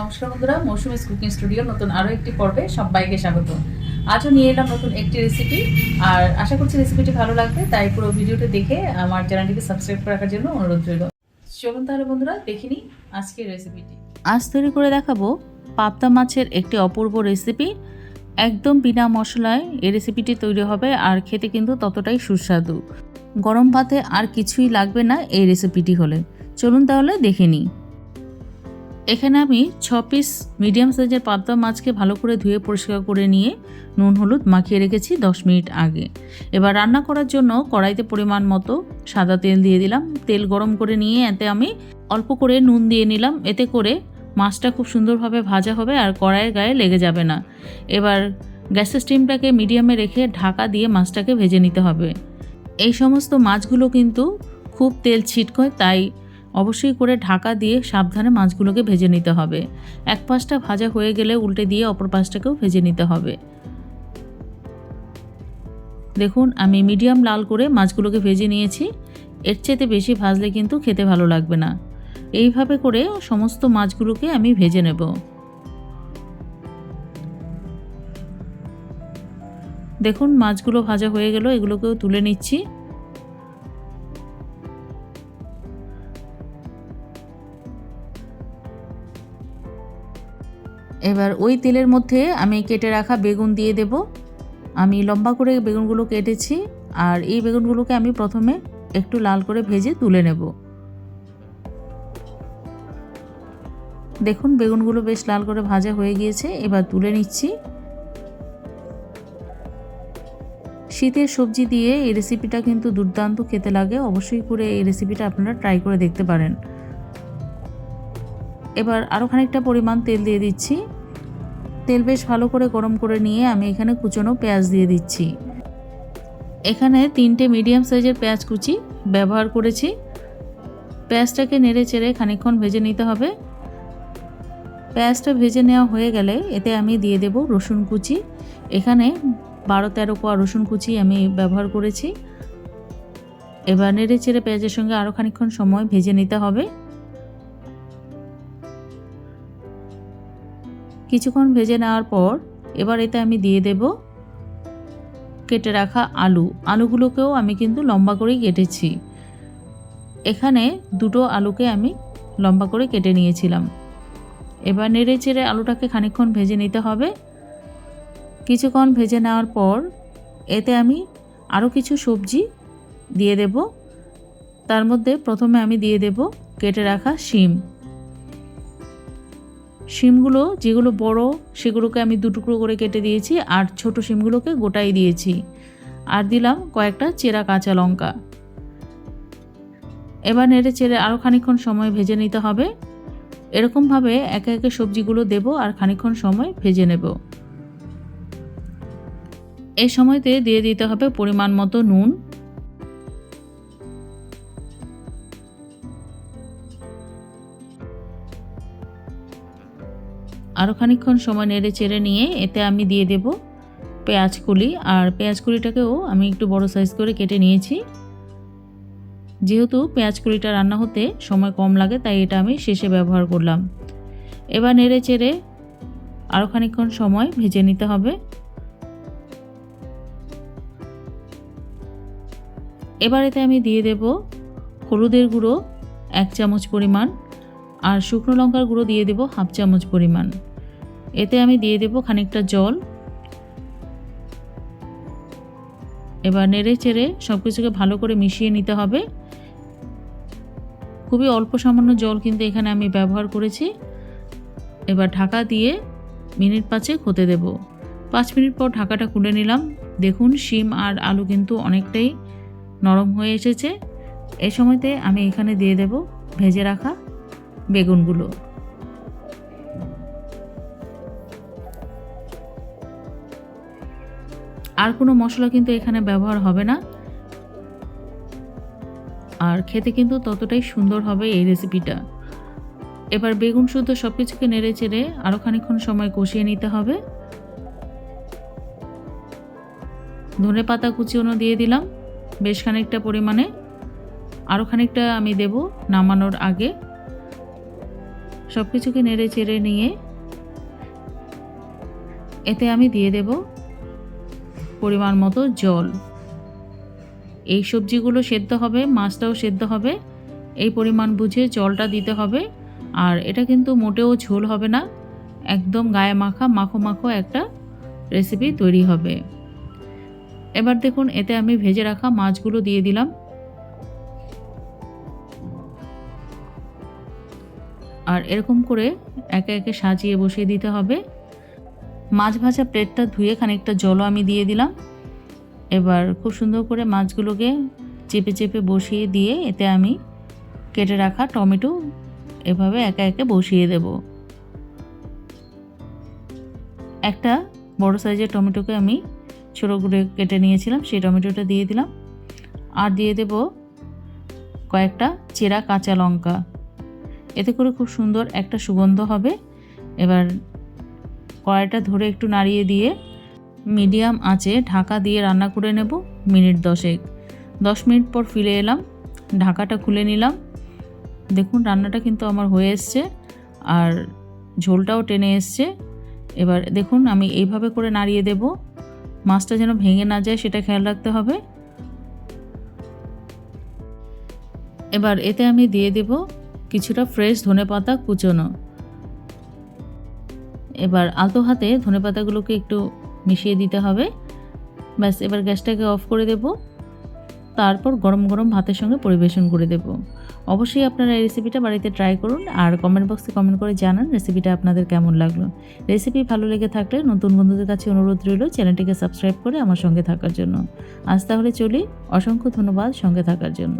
নমস্কার বন্ধুরা, Mousumi's cooking studio নতুন আরও একটি পর্বে সবাইকে স্বাগত। আজও নিয়ে এলাম নতুন একটি রেসিপি আর আশা করছি রেসিপিটি ভালো লাগবে, তাই পুরো ভিডিওটি দেখে আমার চ্যানেলটিকে সাবস্ক্রাইব রাখার জন্য অনুরোধ রইল। চলুন তাহলে বন্ধুরা দেখিনি আজকের রেসিপিটি আজ তৈরি করে দেখাবো পাবদা মাছের একটি অপূর্ব রেসিপি একদম বিনা মশলায় এই রেসিপিটি তৈরি হবে, আর খেতে কিন্তু ততটাই সুস্বাদু। গরম ভাতে আর কিছুই লাগবে না এই রেসিপিটি হলে। চলুন তাহলে দেখে নিই। এখানে আমি ছ পিস মিডিয়াম সাইজের পাবদা মাছকে ভালো করে ধুয়ে পরিষ্কার করে নিয়ে নুন, হলুদ মাখিয়ে রেখেছি দশ মিনিট আগে। এবার রান্না করার জন্য কড়াইতে পরিমাণ মতো সাদা তেল দিয়ে দিলাম। তেল গরম করে নিয়ে এতে আমি অল্প করে নুন দিয়ে নিলাম। এতে করে মাছটা খুব সুন্দরভাবে ভাজা হবে আর কড়াইয়ের গায়ে লেগে যাবে না। এবার গ্যাসের স্টিমটাকে মিডিয়ামে রেখে ঢাকা দিয়ে মাছটাকে ভেজে নিতে হবে। এই সমস্ত মাছগুলো কিন্তু খুব তেল ছিটকয়, তাই অবশ্যই করে ঢাকা দিয়ে সাবধানে মাছগুলোকে ভেজে নিতে হবে। এক পাশটা ভাজা হয়ে গেলে উল্টে দিয়ে অপর পাশটাকেও ভেজে নিতে হবে। দেখুন, আমি মিডিয়াম লাল করে মাছগুলোকে ভেজে নিয়েছি। এর চেয়েতে বেশি ভাজলে কিন্তু খেতে ভালো লাগবে না। এইভাবে করে সমস্ত মাছগুলোকে আমি ভেজে নেব। দেখুন, মাছগুলো ভাজা হয়ে গেল, এগুলোকেও তুলে নিচ্ছি। এবার ওই তেলের মধ্যে আমি কেটে রাখা বেগুন দিয়ে দেব। আমি লম্বা করে বেগুনগুলো কেটেছি আর এই বেগুনগুলোকে আমি প্রথমে একটু লাল করে ভেজে তুলে নেব। দেখুন, বেগুনগুলো বেশ লাল করে ভাজা হয়ে গিয়েছে, এবার তুলে নিচ্ছি। শীতের সবজি দিয়ে এই রেসিপিটা কিন্তু দুর্দান্ত খেতে লাগে। অবশ্যই করে এই রেসিপিটা আপনারা ট্রাই করে দেখতে পারেন। এবার আরও খানিকটা পরিমাণ তেল দিয়ে দিচ্ছি। তেল বেশ ভালো করে গরম করে নিয়ে আমি এখানে কুচনো পেঁয়াজ দিয়ে দিচ্ছি। এখানে তিনটে মিডিয়াম সাইজের পেঁয়াজ কুচি ব্যবহার করেছি। পেঁয়াজটাকে নেড়ে চেড়ে খানিকক্ষণ ভেজে নিতে হবে। পেঁয়াজটা ভেজে নেওয়া হয়ে গেলে এতে আমি দিয়ে দেব রসুন কুচি। এখানে বারো তেরো কোয়া রসুন কুচি আমি ব্যবহার করেছি। এবার নেড়ে চেড়ে পেঁয়াজের সঙ্গে আরও খানিকক্ষণ সময় ভেজে নিতে হবে। কিছুক্ষণ ভেজে নেওয়ার পর এবার এতে আমি দিয়ে দেব কেটে রাখা আলু। আলুগুলোকেও আমি কিন্তু লম্বা করেই কেটেছি। এখানে দুটো আলুকে আমি লম্বা করে কেটে নিয়েছিলাম। এবার নেড়ে চেড়ে আলুটাকে খানিকক্ষণ ভেজে নিতে হবে। কিছুক্ষণ ভেজে নেওয়ার পর এতে আমি আরও কিছু সবজি দিয়ে দেব। তার মধ্যে প্রথমে আমি দিয়ে দেব কেটে রাখা শিম। শিমগুলো, যেগুলো বড়, সেগুলোকে আমি দুটুকরো করে কেটে দিয়েছি আর ছোট শিমগুলোকে গোটাই দিয়েছি। আর দিলাম কয়েকটা চেরা কাঁচা লঙ্কা। এবার নেড়ে চেড়ে আরও খানিকক্ষণ সময় ভেজে নিতে হবে। এরকমভাবে একে একে সবজিগুলো দেব আর খানিকক্ষণ সময় ভেজে নেব। এই সময়তে দিয়ে দিতে হবে পরিমাণ মতো নুন। আরও খানিকক্ষণ সময় নেড়ে চেড়ে নিয়ে এতে আমি দিয়ে দেব পেঁয়াজ কুলি। আর পেঁয়াজ কুলিটাকেও আমি একটু বড় সাইজ করে কেটে নিয়েছি। যেহেতু পেঁয়াজ কুলিটা রান্না হতে সময় কম লাগে, তাই এটা আমি শেষে ব্যবহার করলাম। এবার নেড়ে চেড়ে আরও খানিকক্ষণ সময় ভেজে নিতে হবে। এবার এতে আমি দিয়ে দেব হলুদের গুঁড়ো এক চামচ পরিমাণ আর শুকনো লঙ্কার গুঁড়ো দিয়ে দেব হাফ চামচ পরিমাণ। এতে আমি দিয়ে দেব খানিকটা জল। এবার নেড়ে চেড়ে সব কিছুকে ভালো করে মিশিয়ে নিতে হবে। খুবই অল্প সামান্য জল কিন্তু এখানে আমি ব্যবহার করেছি। এবার ঢাকা দিয়ে মিনিট পাঁচেক হতে দেব। পাঁচ মিনিট পর ঢাকাটা খুলে নিলাম। দেখুন, শিম আর আলু কিন্তু অনেকটাই নরম হয়ে এসেছে। এ সময়তে আমি এখানে দিয়ে দেব ভেজে রাখা বেগুনগুলো। আর কোনো মশলা কিন্তু এখানে ব্যবহার হবে না। আর খেতে কিন্তু ততটাই সুন্দর হবে এই রেসিপিটা এবার বেগুন শুদ্ধ সব কিছুকে নেড়ে চেড়ে আরও খানিক্ষণ সময় কষিয়ে নিতে হবে। ধনে পাতা কুচিও দিয়ে দিলাম, বেশ খানিকটা পরিমাণে। আরও খানিকটা আমি দেব নামানোর আগে। সব কিছুকে নেড়ে চেড়ে নিয়ে এতে আমি দিয়ে দেব পরিমাণ মতো জল। এই সবজিগুলো সেদ্ধ হবে, মাছটাও সেদ্ধ হবে। এই পরিমাণ বুঝে জলটা দিতে হবে। আর এটা কিন্তু মোটেও ঝোল হবে না, একদম গায়ে মাখা, মাখো মাখো একটা রেসিপি তৈরি হবে। এবার দেখুন, এতে আমি ভেজে রাখা মাছগুলো দিয়ে দিলাম। আর এরকম করে একে একে সাজিয়ে বসিয়ে দিতে হবে। মাছ ভাজা প্লেটটা ধুয়ে খানিকটা জলও আমি দিয়ে দিলাম। এবার খুব সুন্দর করে মাছগুলোকে চেপে চেপে বসিয়ে দিয়ে এতে আমি কেটে রাখা টমেটো এভাবে একে একে বসিয়ে দেব। একটা বড় সাইজের টমেটোকে আমি ছোটো করে কেটে নিয়েছিলাম, সেই টমেটোটা দিয়ে দিলাম। আর দিয়ে দেব কয়েকটা চেরা কাঁচা লঙ্কা। এতে করে খুব সুন্দর একটা সুগন্ধ হবে। এবার কড়াইটা ধরে একটু নাড়িয়ে দিয়ে মিডিয়াম আঁচে ঢাকা দিয়ে রান্না করে নেব মিনিট দশেক। দশ মিনিট পর ফিরে এলাম, ঢাকাটা খুলে নিলাম। দেখুন, রান্নাটা কিন্তু আমার হয়ে এসছে আর ঝোলটাও টেনে এসছে। এবার দেখুন, আমি এইভাবে করে নাড়িয়ে দেব। মাছটা যেন ভেঙে না যায় সেটা খেয়াল রাখতে হবে। এবার এতে আমি দিয়ে দেব কিছুটা ফ্রেশ ধনেপাতা কুচোনো। এবার আলতো হাতে ধনেপাতাগুলোকে একটু মিশিয়ে দিতে হবে। ব্যাস, এবার গ্যাসটাকে অফ করে দেব। তারপর গরম গরম ভাতের সঙ্গে পরিবেশন করে দেব। অবশ্যই আপনারা এই রেসিপিটা বাড়িতে ট্রাই করুন আর কমেন্ট বক্সে কমেন্ট করে জানান রেসিপিটা আপনাদের কেমন লাগল। রেসিপি ভালো লেগে থাকলে নতুন বন্ধুদের কাছে অনুরোধ রইল চ্যানেলটিকে সাবস্ক্রাইব করে আমার সঙ্গে থাকার জন্য। আজ তাহলে চলি, অসংখ্য ধন্যবাদ সঙ্গে থাকার জন্য।